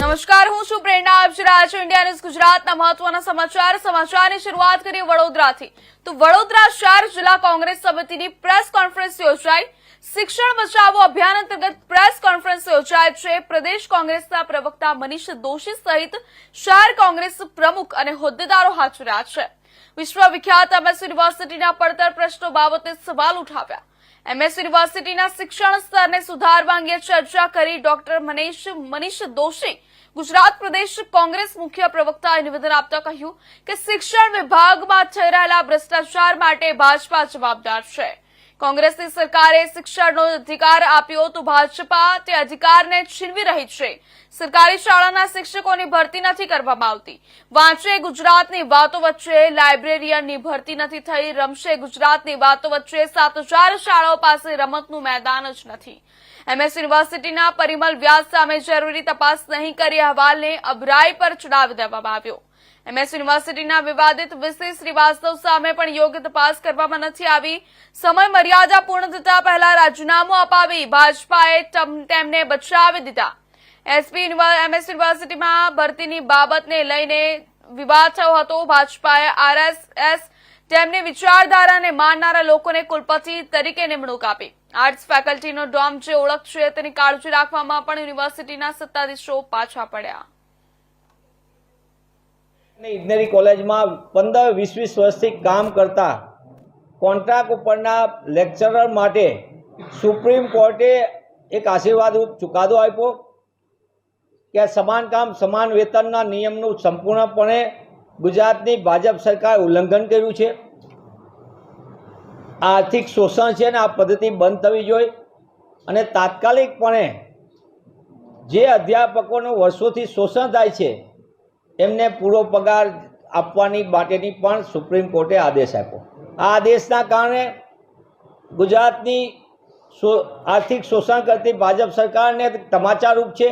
નમસ્કાર, હું છું પ્રેરણા આપ જોઈ રહ્યા છો ઇન્ડિયા ન્યૂઝ ગુજરાતના મહત્વના સમાચાર, સમાચારની શરૂઆત કરીએ વડોદરાથી. તો વડોદરા શહેર જિલ્લા કોંગ્રેસ સમિતિની પ્રેસ કોન્ફરન્સ યોજાઈ. શિક્ષણ બચાવો અભિયાન અંતર્ગત પ્રેસ કોન્ફરન્સ યોજાય છે. પ્રદેશ કોંગ્રેસના પ્રવક્તા મનીષ દોશી સહિત શહેર કોંગ્રેસ પ્રમુખ અને હોદ્દેદારો હાજર રહ્યા છે. વિશ્વવિખ્યાત એમએસ યુનિવર્સિટીના પડતર પ્રશ્નો બાબતે સવાલ ઉઠાવ્યા. એમએસ યુનિવર્સિટીના શિક્ષણ સ્તરને સુધારવા અંગે ચર્ચા કરી ડોક્ટર મનીષ મનીષ દોશી. ગુજરાત પ્રદેશ કોંગ્રેસ મુખ્ય પ્રવક્તાએ નિવેદન આપતા કહ્યું કે શિક્ષણ વિભાગમાં થઈ રહેલા ભ્રષ્ટાચાર માટે ભાજપા જવાબદાર છે. કોંગ્રેસની સરકારે શિક્ષણનો અધિકાર આપ્યો તો ભાજપા તે અધિકારને છીનવી રહી છે. સરકારી શાળાના શિક્ષકોની ભરતી નથી કરવામાં આવતી. વાંચે ગુજરાતની વાતો વચ્ચે, લાઇબ્રેરિયનની ભરતી નથી થઈ, રમશે ગુજરાતની વાતો વચ્ચે, સાત શાળાઓ પાસે રમતનું મેદાન જ નથી. એમએસ યુનિવર્સિટીના પરિમલ વ્યાસ સામે જરૂરી તપાસ નહીં કરી અહેવાલને અભરાઈ પર ચડાવી દેવામાં આવ્યો. એમએસ યુનિવર્સિટીના વિવાદિત વિશે શ્રીવાસ્તવ સામે પણ યોગ્ય તપાસ કરવામાં નથી આવી. સમય મર્યાદા પૂર્ણ થતા પહેલા રાજીનામું અપાવી ભાજપાએ તમ- તેમને બચાવી દીધા. એસપી એમએસ યુનિવર્સિટીમાં ભરતીની બાબતને લઈને વિવાદ થયો હતો. ભાજપાએ આરએસએસ તેમની વિચારધારાને માનનારા લોકોને કુલપતિ તરીકે નિમણૂક આપી. આર્ટ્સ ફેકલ્ટીનો ડોમ જે ઓળખ છે તેની કાળજી રાખવામાં પણ યુનિવર્સિટીના સત્તાધીશો પાછા પડ્યા. અને ઇજનેરી કોલેજમાં પંદર વીસ વીસ વર્ષથી કામ કરતા કોન્ટ્રાક્ટ ઉપરના લેક્ચરર માટે સુપ્રીમ કોર્ટે એક આશીર્વાદરૂપ ચુકાદો આપ્યો કે સમાન કામ, સમાન વેતનના નિયમનું સંપૂર્ણપણે ગુજરાતની ભાજપ સરકારે ઉલ્લંઘન કર્યું છે. આર્થિક શોષણ છે ને આ પદ્ધતિ બંધ થવી જોઈએ અને તાત્કાલિકપણે જે અધ્યાપકોનું વર્ષોથી શોષણ થાય છે એમને પૂરો પગાર આપવાની માટેની પણ સુપ્રીમ કોર્ટે આદેશ આપ્યો. આ આદેશના કારણે ગુજરાતની સો- આર્થિક શોષણ કરતી ભાજપ સરકારને તમાચારૂપ છે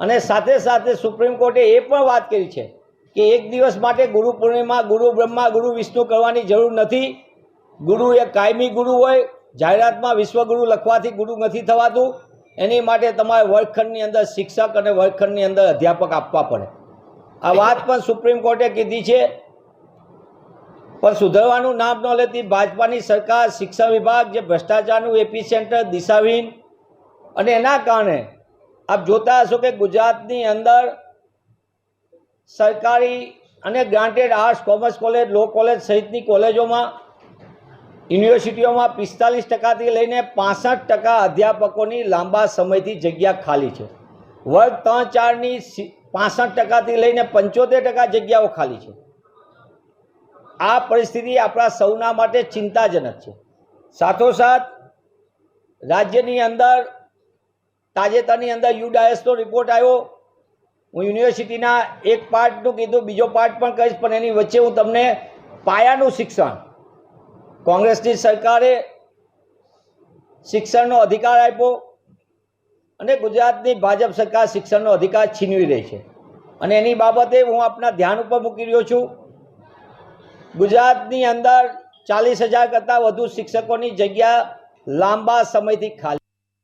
અને સાથે સાથે સુપ્રીમ કોર્ટે એ પણ વાત કરી છે કે એક દિવસ માટે ગુરુ પૂર્ણિમા, ગુરુ બ્રહ્મા, ગુરુ વિષ્ણુ કરવાની જરૂર નથી. ગુરુ એ કાયમી ગુરુ હોય, જાહેરાતમાં વિશ્વગુરુ લખવાથી ગુરુ નથી થવાતું. એની માટે તમારે વર્ગખંડની અંદર શિક્ષક અને વર્ગખંડની અંદર અધ્યાપક આપવા પડે. આ વાત પણ સુપ્રીમ કોર્ટે કીધી છે. પણ સુધરવાનું નામ ન લેતી ભાજપાની સરકાર, શિક્ષણ વિભાગ, જે ભ્રષ્ટાચારનું એપી સેન્ટર દિશાહીન અને એના કારણે આપ જોતા હશો કે ગુજરાતની અંદર સરકારી અને granted arts commerce college law college સહિતની કોલેજોમાં, યુનિવર્સિટીઓમાં પિસ્તાલીસ ટકાથી લઈને પાસઠ ટકા અધ્યાપકોની લાંબા સમયથી જગ્યા ખાલી છે. વર્ગ ત્રણ ચારની પાસઠ ટકાથી લઈને પંચોતેર ટકા જગ્યાઓ ખાલી છે. આ પરિસ્થિતિ આપણા સૌના માટે ચિંતાજનક છે. સાથોસાથ, રાજ્યની અંદર, તાજેતરની અંદર યુડાયસનો રિપોર્ટ આવ્યો. હું યુનિવર્સિટીના એક પાર્ટનું કીધું, બીજો પાર્ટ પણ કહીશ, પણ એની વચ્ચે હું તમને પાયાનું શિક્ષણ, કોંગ્રેસની સરકારે શિક્ષણનો અધિકાર આપ્યો. અને ગુજરાતની ભાજપ સરકાર શિક્ષણનો અધિકાર છીનવી રહી છે. અને એની બાબતે હું આપના ધ્યાન ઉપર મૂકી રહ્યો છું. ગુજરાતની અંદર ચાલીસ હજાર કરતાં વધુ શિક્ષકોની જગ્યા લાંબા સમયથી ખાલી